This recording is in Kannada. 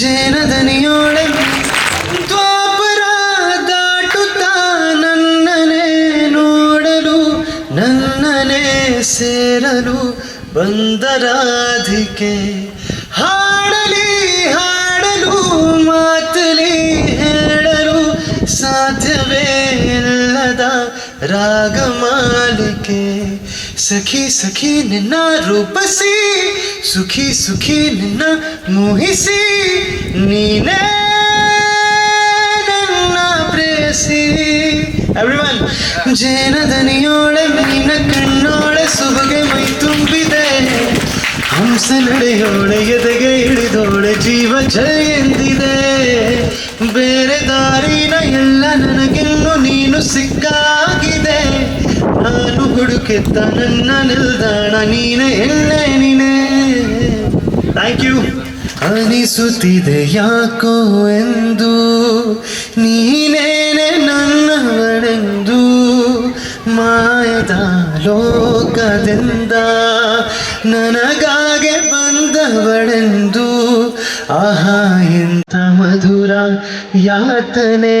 ಜೇನದನಿಯೋಳೆ ದ್ವಾಪರ ದಾಟುತ್ತಾ ನನ್ನನೇ ನೋಡಲು, ನನ್ನನೇ ಸೇರಲು ಬಂದರಾಧಿಕೆ. ಹಾಡಲಿ, ಹಾಡಲು, ಮಾತಲಿ ಹೇಳಲು ಸಾಧ್ಯವೇ ಇಲ್ಲದ ರಾಗಮಾಲಿಕೆ ಸಖಿ ಸಖಿ ನಿನ್ನ ರೂಪಸಿ, ಸುಖಿ ಸುಖಿ ನಿನ್ನ ಮೋಹಿಸಿ, ನೀನೇ ನನ್ನ ಪ್ರೇಯಸಿ. ಎವ್ರಿವನ್ ಜೇನದನಿಯೋಳೆ ನಿನ್ನ ಕಣ್ಣೋಳೆ ಸುಬಗೆ ಮೈ ತುಂಬಿದೆ. ಹಂಸ ನಡೆಯೋಳೆ ಎದೆಗೆ ಇಳಿದೋಳೆ ಜೀವ ಜಯ ಎಂದಿದೆ. ಬೇರೆ ದಾರಿನ ಎಲ್ಲ ನನಗಿನ್ನು ನೀನು ಸಿಕ್ಕಾಗಿದೆ. ನಾನು ಹುಡುಕೆತ್ತ ನನ್ನ ನಿಲ್ದಾಣ, ನೀನೆ ಎಲ್ಲೇ ಥ್ಯಾಂಕ್ ಯು ಅನಿಸುತ್ತಿದೆ ಯಾಕೋ ಎಂದು, ನೀನೇನೆ ನನ್ನವಳೆಂದು. ಮಾಯದ ಲೋಕದಿಂದ ನನಗಾಗೆ ಬಂದವಳೆಂದು. ಆಹಾ ಎಂತ ಮಧುರ ಯಾತನೆ.